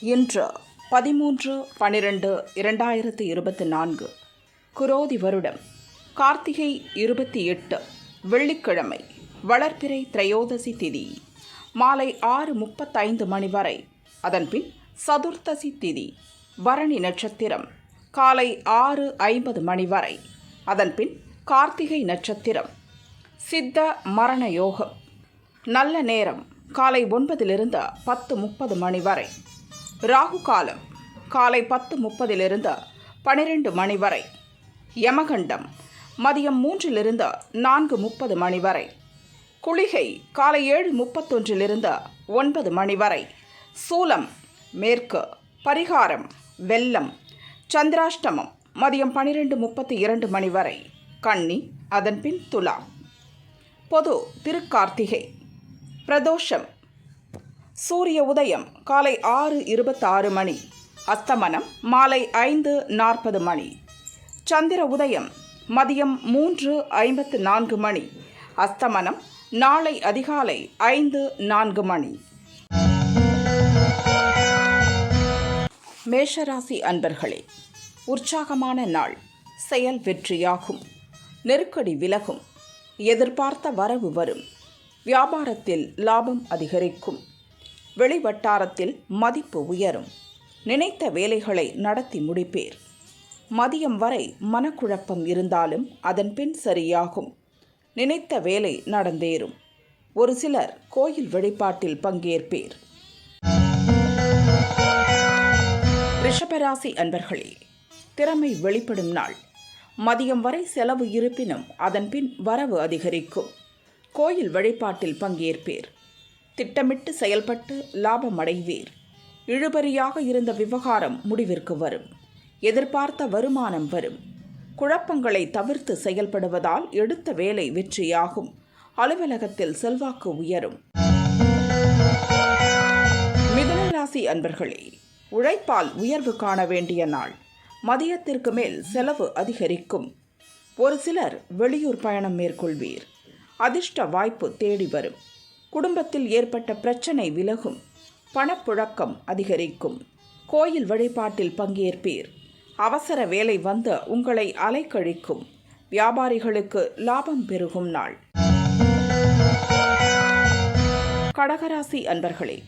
இன்று பதிமூன்று பனிரெண்டு இரண்டாயிரத்து இருபத்தி நான்கு குரோதி வருடம் கார்த்திகை இருபத்தி எட்டு வெள்ளிக்கிழமை வளர்ப்பிறை திரையோதசி திதி மாலை ஆறு முப்பத்தைந்து மணி வரை. அதன்பின் சதுர்த்தசி திதி பரணி நட்சத்திரம் காலை ஆறு ஐம்பது மணி வரை. அதன்பின் கார்த்திகை நட்சத்திரம் சித்த மரண யோகம். நல்ல நேரம் காலை ஒன்பதிலிருந்து பத்து முப்பது மணி வரை. ராகு காலம் காலை பத்து முப்பதிலிருந்து பனிரெண்டு மணி வரை. யமகண்டம் மதியம் மூன்றிலிருந்து நான்கு முப்பது மணி வரை. குளிகை காலை ஏழு முப்பத்தொன்றிலிருந்து ஒன்பது மணி வரை. சூலம் மேற்கு பரிகாரம் வெள்ளம். சந்திராஷ்டமம் மதியம் பனிரெண்டு முப்பத்தி இரண்டு மணி வரை. கன்னி அதன்பின் துலாம். பொது திருக்கார்த்திகை. பிரதோஷம் சூரிய உதயம் காலை ஆறு இருபத்தாறு மணி. அஸ்தமனம் மாலை ஐந்து நாற்பது மணி. சந்திர உதயம் மதியம் மூன்று ஐம்பத்து நான்கு மணி. அஸ்தமனம் நாளை அதிகாலை ஐந்து நான்கு மணி. மேஷராசி அன்பர்களே உற்சாகமான நாள். செயல் வெற்றியாகும். நெருக்கடி விலகும். எதிர்பார்த்த வரவு வரும். வியாபாரத்தில் லாபம் அதிகரிக்கும். வெளிவட்டாரத்தில் மதிப்பு உயரும். நினைத்த வேலைகளை நடத்தி முடிப்பேர். மதியம் வரை மனக்குழப்பம் இருந்தாலும் அதன் பின் சரியாகும். நினைத்த வேலை நடந்தேறும். ஒரு சிலர் கோயில் வழிபாட்டில் பங்கேற்பேர். ரிஷபராசி அன்பர்களே திறமை வெளிப்படும் நாள். மதியம் வரை செலவு இருப்பினும் அதன்பின் வரவு அதிகரிக்கும். கோயில் வழிபாட்டில் பங்கேற்பேர். திட்டமிட்டு செயல்பட்டு லாபம் அடைவீர் இழுபறியாக இருந்த விவகாரம் முடிவிற்கு வரும். எதிர்பார்த்த வருமானம் வரும். குழப்பங்களை தவிர்த்து செயல்படுவதால் எடுத்த வேலை வெற்றியாகும். அலுவலகத்தில் செல்வாக்கு உயரும். மிதுன ராசி அன்பர்களே உழைப்பால் உயர்வு காண வேண்டிய நாள். மதியத்திற்கு மேல் செலவு அதிகரிக்கும். ஒரு சிலர் வெளியூர் பயணம் மேற்கொள்வீர். அதிர்ஷ்ட வாய்ப்பு தேடி வரும். குடும்பத்தில் ஏற்பட்ட பிரச்சனை விலகும். பணப்புழக்கம் அதிகரிக்கும். கோயில் வழிபாட்டில் பங்கேற்பீர். அவசர வேலை வந்து உங்களை அலைக்கழிக்கும். வியாபாரிகளுக்கு லாபம் பெருகும் நாள். கடகராசி அன்பர்களே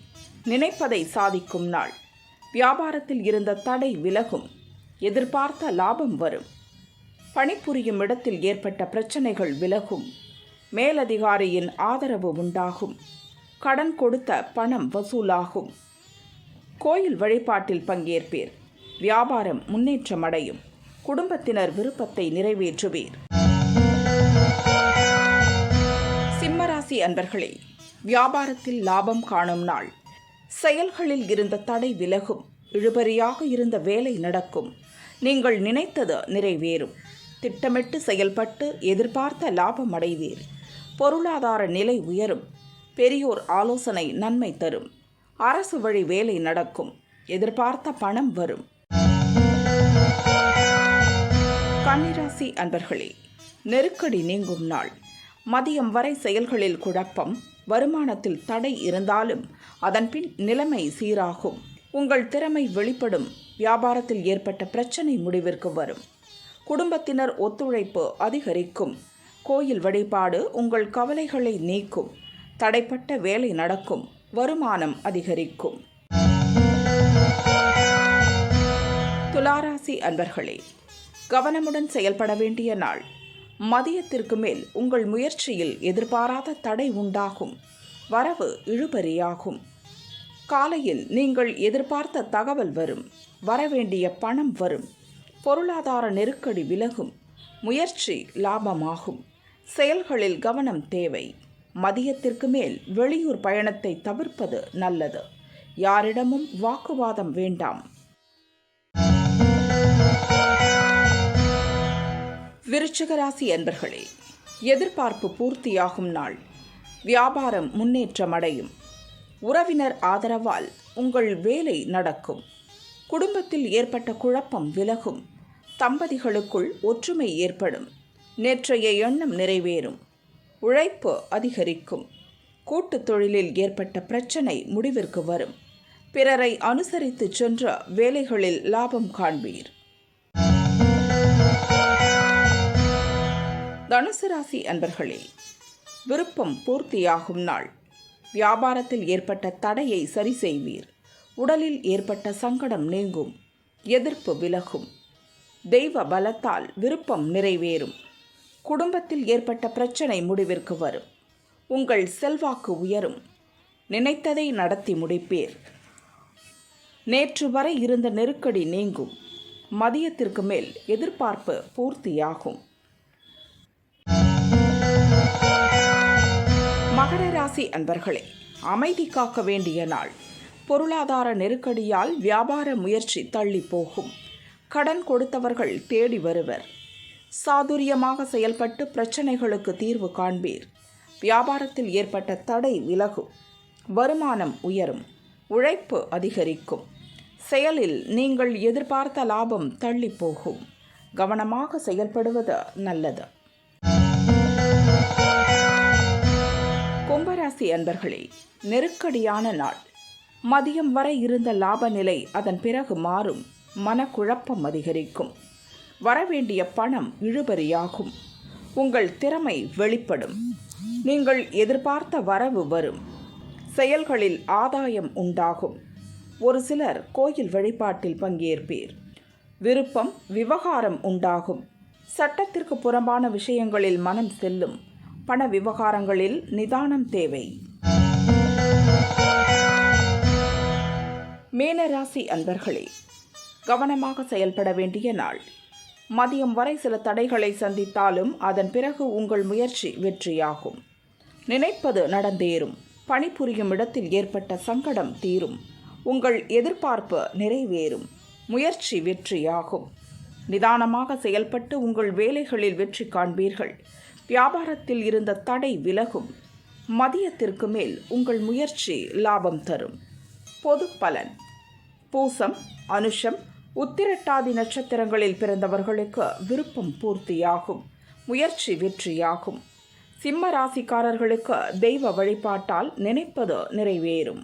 நினைப்பதை சாதிக்கும் நாள். வியாபாரத்தில் இருந்த தடை விலகும். எதிர்பார்த்த லாபம் வரும். பணிபுரியும் இடத்தில் ஏற்பட்ட பிரச்சனைகள் விலகும். மேலதிகாரியின் ஆதரவு உண்டாகும். கடன் கொடுத்த பணம் வசூலாகும். கோயில் வழிபாட்டில் பங்கேற்பீர். வியாபாரம் முன்னேற்றமடையும். குடும்பத்தினர் விருப்பத்தை நிறைவேற்றுவீர். சிம்மராசி அன்பர்களே வியாபாரத்தில் லாபம் காணும் நாள். செயல்களில் இருந்த தடை விலகும். இழுபறியாக இருந்த வேலை நடக்கும். நீங்கள் நினைத்தது நிறைவேறும். திட்டமிட்டு செயல்பட்டு எதிர்பார்த்த லாபம் அடைவீர். பொருளாதார நிலை உயரும். பெரியோர் ஆலோசனை நன்மை தரும். அரசு வழி வேலை நடக்கும். எதிர்பார்த்த பணம் வரும். கன்னிராசி அன்பர்களே நெருக்கடி நீங்கும் நாள். மதியம் வரை செயல்களில் குழப்பம் வருமானத்தில் தடை இருந்தாலும் அதன்பின் நிலைமை சீராகும். உங்கள் திறமை வெளிப்படும். வியாபாரத்தில் ஏற்பட்ட பிரச்சனை முடிவிற்கு வரும். குடும்பத்தினர் ஒத்துழைப்பு அதிகரிக்கும். கோயில் வழிபாடு உங்கள் கவலைகளை நீக்கும். தடைப்பட்ட வேலை நடக்கும். வருமானம் அதிகரிக்கும். துளாராசி அன்பர்களே கவனமுடன் செயல்பட வேண்டிய நாள். மதியத்திற்கு மேல் உங்கள் முயற்சியில் எதிர்பாராத தடை உண்டாகும். வரவு இழுபறியாகும். காலையில் நீங்கள் எதிர்பார்த்த தகவல் வரும். வரவேண்டிய பணம் வரும். பொருளாதார நெருக்கடி விலகும். முயற்சி லாபமாகும். செயல்களில் கவனம் தேவை. மதியத்திற்கு மேல் வெளியூர் பயணத்தை தவிர்ப்பது நல்லது. யாரிடமும் வாக்குவாதம் வேண்டாம். விருச்சிகராசி என்பர்களே எதிர்பார்ப்பு பூர்த்தியாகும் நாள். வியாபாரம் முன்னேற்றம் அடையும் உறவினர் ஆதரவால் உங்கள் வேலை நடக்கும். குடும்பத்தில் ஏற்பட்ட குழப்பம் விலகும். தம்பதிகளுக்குள் ஒற்றுமை ஏற்படும். நேற்றைய எண்ணம் நிறைவேறும். உழைப்பு அதிகரிக்கும். கூட்டுத் தொழிலில் ஏற்பட்ட பிரச்சனை முடிவிற்கு வரும். பிறரை அனுசரித்து சென்ற வேலைகளில் லாபம் காண்பீர். தனுசு ராசி அன்பர்களே விருப்பம் பூர்த்தியாகும் நாள். வியாபாரத்தில் ஏற்பட்ட தடையை சரி செய்வீர். உடலில் ஏற்பட்ட சங்கடம் நீங்கும். எதிர்ப்பு விலகும். தெய்வ பலத்தால் விருப்பம் நிறைவேறும். குடும்பத்தில் ஏற்பட்ட பிரச்சனை முடிவிற்கு வரும். உங்கள் செல்வாக்கு உயரும். நினைத்ததை நடத்தி முடிப்பீர். நேற்று வரை இருந்த நெருக்கடி நீங்கும். மதியத்திற்கு மேல் எதிர்பார்ப்பு பூர்த்தியாகும். மகர ராசி அன்பர்களே அமைதி காக்க வேண்டிய நாள். பொருளாதார நெருக்கடியால் வியாபார முயற்சி தள்ளி போகும். கடன் கொடுத்தவர்கள் தேடி வருவர். சாதுரியமாக செயல்பட்டு பிரச்சனைகளுக்கு தீர்வு காண்பீர். வியாபாரத்தில் ஏற்பட்ட தடை விலகும். வருமானம் உயரும். உழைப்பு அதிகரிக்கும். செயலில் நீங்கள் எதிர்பார்த்த லாபம் தள்ளி போகும் கவனமாக செயல்படுவது நல்லது. கும்பராசி அன்பர்களே நெருக்கடியான நாள். மதியம் வரை இருந்த லாப நிலை அதன் பிறகு மாறும். மனக்குழப்பம் அதிகரிக்கும். வரவேண்டிய பணம் இழுபறியாகும். உங்கள் திறமை வெளிப்படும். நீங்கள் எதிர்பார்த்த வரவு வரும். செயல்களில் ஆதாயம் உண்டாகும். ஒரு சிலர் கோயில் வழிபாட்டில் பங்கேற்பீர். விருப்பம் விவகாரம் உண்டாகும். சட்டத்திற்கு புறம்பான விஷயங்களில் மனம் செல்லும். பண விவகாரங்களில் நிதானம் தேவை. மேனராசி அன்பர்களே கவனமாக செயல்பட வேண்டிய நாள். மதியம் வரை சில தடைகளை சந்தித்தாலும் அதன் பிறகு உங்கள் முயற்சி வெற்றியாகும். நினைப்பது நடந்தேறும். பணிபுரியும் இடத்தில் ஏற்பட்ட சங்கடம் தீரும். உங்கள் எதிர்பார்ப்பு நிறைவேறும். முயற்சி வெற்றியாகும். நிதானமாக செயல்பட்டு உங்கள் வேலைகளில் வெற்றி காண்பீர்கள். வியாபாரத்தில் இருந்த தடை விலகும். மதியத்திற்கு மேல் உங்கள் முயற்சி லாபம் தரும். பொது பலன். பூசம் அனுஷம் உத்திரட்டாதி நட்சத்திரங்களில் பிறந்தவர்களுக்கு விருப்பம் பூர்த்தியாகும் முயற்சி வெற்றியாகும். சிம்ம ராசிக்காரர்களுக்கு தெய்வ வழிபாட்டால் நினைப்பது நிறைவேறும்.